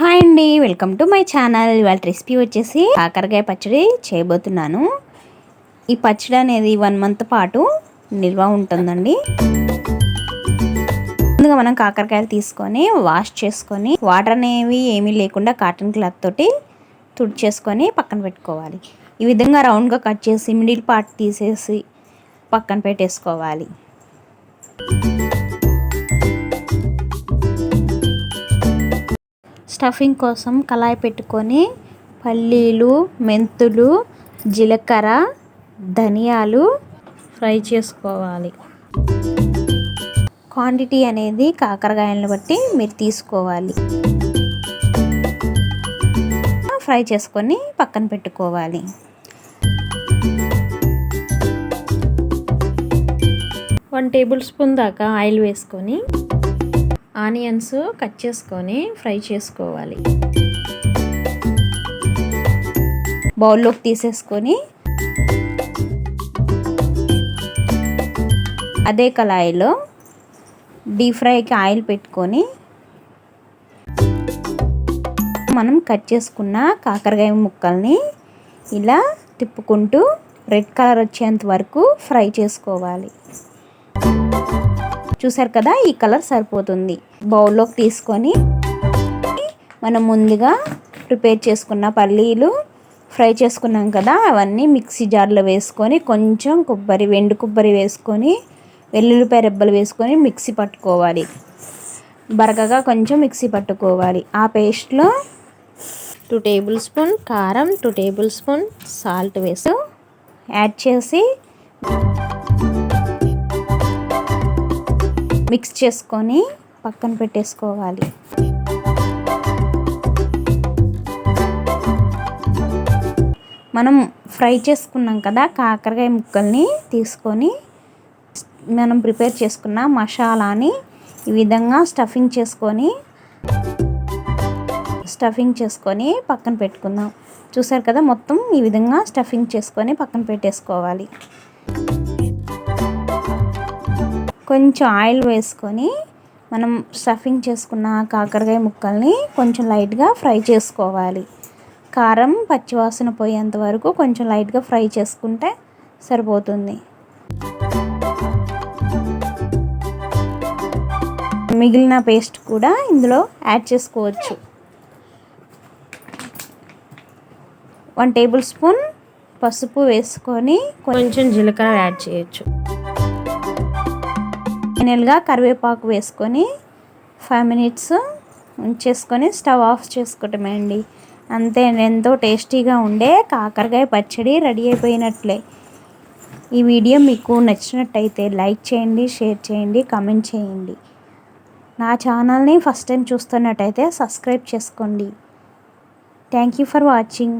Hi అండి welcome to my channel. ఇవాళ recipe వచ్చేసి కాకరకాయ పచ్చడి చేయబోతున్నాను. ఈ పచ్చడి అనేది వన్ మంత్ పాటు నిల్వ ఉంటుందండి. ముందుగా మనం కాకరకాయలు తీసుకొని వాష్ చేసుకొని వాటర్ అనేవి ఏమీ లేకుండా కాటన్ క్లాత్ తోటి తుడిచేసుకొని పక్కన పెట్టుకోవాలి. ఈ విధంగా రౌండ్గా కట్ చేసి మిడిల్ పార్ట్ తీసేసి పక్కన పెట్టేసుకోవాలి. స్టఫింగ్ కోసం కళాయి పెట్టుకొని పల్లీలు మెంతులు జీలకర్ర ధనియాలు ఫ్రై చేసుకోవాలి. క్వాంటిటీ అనేది కాకరకాయలను బట్టి మీరు తీసుకోవాలి. ఫ్రై చేసుకొని పక్కన పెట్టుకోవాలి. వన్ టేబుల్ స్పూన్ దాకా ఆయిల్ వేసుకొని ఆనియన్స్ కట్ చేసుకొని ఫ్రై చేసుకోవాలి. బౌల్లోకి తీసేసుకొని అదే కళాయిలో డీప్ ఫ్రైకి ఆయిల్ పెట్టుకొని మనం కట్ చేసుకున్న కాకరకాయ ముక్కల్ని ఇలా తిప్పుకుంటూ రెడ్ కలర్ వచ్చేంత వరకు ఫ్రై చేసుకోవాలి. చూసారు కదా ఈ కలర్ సరిపోతుంది. బౌల్లోకి తీసుకొని మనం ముందుగా ప్రిపేర్ చేసుకున్న పల్లీలు ఫ్రై చేసుకున్నాం కదా అవన్నీ మిక్సీ జార్లో వేసుకొని కొంచెం కొబ్బరి వెండు కొబ్బరి వేసుకొని వెల్లుల్లిపాయ రెబ్బలు వేసుకొని మిక్సీ పట్టుకోవాలి. బరకగా కొంచెం మిక్సీ పట్టుకోవాలి. ఆ పేస్ట్లో టూ టేబుల్ స్పూన్ కారం టూ టేబుల్ స్పూన్ సాల్ట్ వేసి యాడ్ చేసి మిక్స్ చేసుకొని పక్కన పెట్టేసుకోవాలి. మనం ఫ్రై చేసుకున్నాం కదా కాకరకాయ ముక్కల్ని తీసుకొని మనం ప్రిపేర్ చేసుకున్న మసాలాని ఈ విధంగా స్టఫింగ్ చేసుకొని స్టఫింగ్ చేసుకొని పక్కన పెట్టుకుందాం. చూసారు కదా మొత్తం ఈ విధంగా స్టఫింగ్ చేసుకొని పక్కన పెట్టేసుకోవాలి. కొంచెం ఆయిల్ వేసుకొని మనం స్టఫింగ్ చేసుకున్న కాకరకాయ ముక్కల్ని కొంచెం లైట్గా ఫ్రై చేసుకోవాలి. కారం పచ్చివాసన పోయేంత వరకు కొంచెం లైట్గా ఫ్రై చేసుకుంటే సరిపోతుంది. మిగిలిన పేస్ట్ కూడా ఇందులో యాడ్ చేసుకోవచ్చు. వన్ టేబుల్ స్పూన్ పసుపు వేసుకొని కొంచెం జీలకర్ర యాడ్ చేయొచ్చు. ఫైనల్గా కరివేపాకు వేసుకొని ఫైవ్ మినిట్స్ ఉంచేసుకొని స్టవ్ ఆఫ్ చేసుకోవటమే అండి. అంతే ఎంతో టేస్టీగా ఉండే కాకరకాయ పచ్చడి రెడీ అయిపోయినట్లే. ఈ వీడియో మీకు నచ్చినట్టయితే లైక్ చేయండి షేర్ చేయండి కమెంట్ చేయండి. నా ఛానల్ని ఫస్ట్ టైం చూస్తున్నట్టయితే సబ్స్క్రైబ్ చేసుకోండి. Thank you for watching.